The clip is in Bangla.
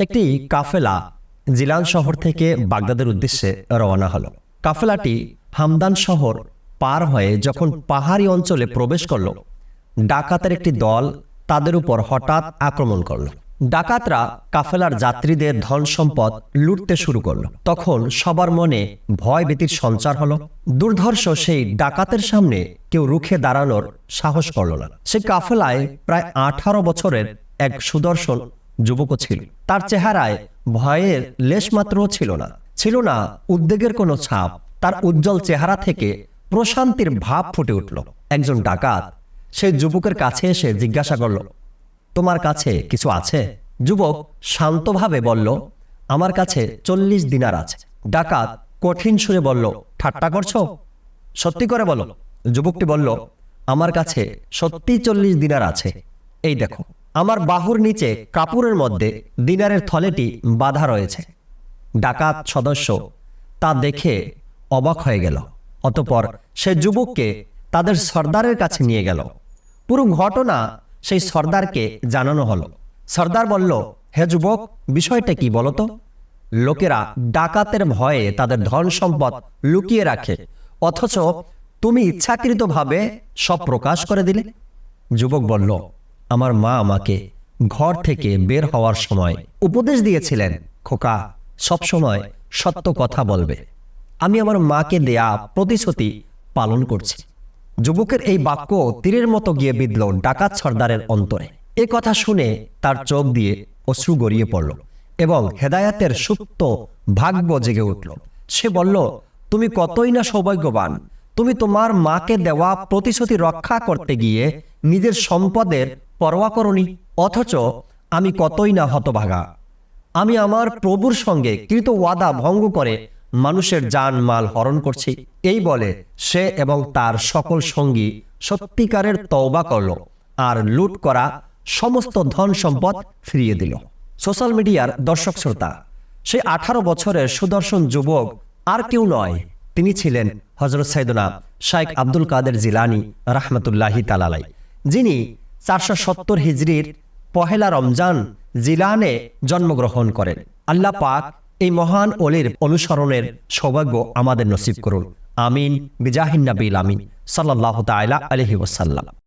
একটি কাফেলা জিলান শহর থেকে বাগদাদের উদ্দেশ্যে রওনা হলো। কাফেলাটি হামদান শহর পার হয়ে যখন পাহাড়ি অঞ্চলে প্রবেশ করল, ডাকাতের একটি দল তাদের উপর হঠাৎ আক্রমণ করল। ডাকাতরা কাফেলার যাত্রীদের ধন সম্পদ লুটতে শুরু করল। তখন সবার মনে ভয় ভীতির সঞ্চার হলো। দুর্ধর্ষ সেই ডাকাতের সামনে কেউ রুখে দাঁড়ানোর সাহস করল না। সে কাফেলায় প্রায় আঠারো বছরের এক সুদর্শন যুবকও ছিল। তার চেহারায় ভয়ের লেশমাত্রও ছিল না। ছিল না উদ্বেগের কোনো ছাপ। তার উজ্জ্বল চেহারা থেকে প্রশান্তির ভাব ফুটে উঠল। একজন ডাকাত সেই যুবকের কাছে এসে জিজ্ঞাসা করল, তোমার কাছে কিছু আছে? যুবক শান্তভাবে বলল, আমার কাছে চল্লিশ দিনার আছে। ডাকাত কঠিন সুরে বলল, ঠাট্টা করছ? সত্যি করে বলো। যুবকটি বলল, আমার কাছে সত্যি চল্লিশ দিনার আছে। এই দেখো। আমার বাহুর নিচে কাপড়ের মধ্যে দিনারের থলেটি বাধা রয়েছে। ডাকাত সদস্য তা দেখে অবাক হয়ে গেল। অতপর সে যুবককে তাদের সর্দারের কাছে নিয়ে গেল। পুরো ঘটনা সেই সর্দারকে জানানো হলো। সর্দার বলল, হে যুবক, বিষয়টা কি বলতো লোকেরা ডাকাতের ভয়ে তাদের ধন সম্পদ লুকিয়ে রাখে, অথচ তুমি ইচ্ছাকৃতভাবে সব প্রকাশ করে দিলে? যুবক বলল আমার মা আমাকে ঘর থেকে বের হওয়ার সময় উপদেশ দিয়েছিলেন, খোকা, সব সময় সত্য কথা বলবে। আমি আমার মাকে দেয়া প্রতিশ্রুতি পালন করছি। যুবকের এই বাক্য তীরের মতো গিয়ে বিঁধল ডাকাত সর্দারের অন্তরে। এ কথা শুনে তার চোখ দিয়ে অশ্রু গড়িয়ে পড়ল এবং হেদায়াতের সুপ্ত ভাগ্য জেগে উঠল। সে বলল, তুমি কতই না সৌভাগ্যবান। তুমি তোমার মাকে দেওয়া প্রতিশ্রুতি রক্ষা করতে গিয়ে নিজের সম্পদের পরোয়া করনি, অথচ আমি কতই না হতভাগা। আমি আমার প্রভুর সঙ্গে কৃত ওয়াদা ভঙ্গ করে মানুষের জান মাল হরণ করছি। এই বলে সে এবং তার সকল সঙ্গী সত্যিকারের তওবা করল আর লুট করা সমস্ত ধন সম্পদ ফিরিয়ে দিল। সোশ্যাল মিডিয়ার দর্শক শ্রোতা সেই আঠারো বছরের সুদর্শন যুবক আর কেউ নয়। তিনি ছিলেন হজরত সাইদুনা শাইখ আব্দুল কাদের জিলানি রাহমাতুল্লাহি তালালাই যিনি চারশো সত্তর হিজড়ির পহেলা রমজান জিলানে জন্মগ্রহণ করেন। আল্লাহ পাক এই মহান অলির অনুসরণের সৌভাগ্য আমাদের নসিব করুন। আমিন। বিজাহিন নাবিল আমিন। সাল্লাহ তাইলা আলহি ওসাল্লাম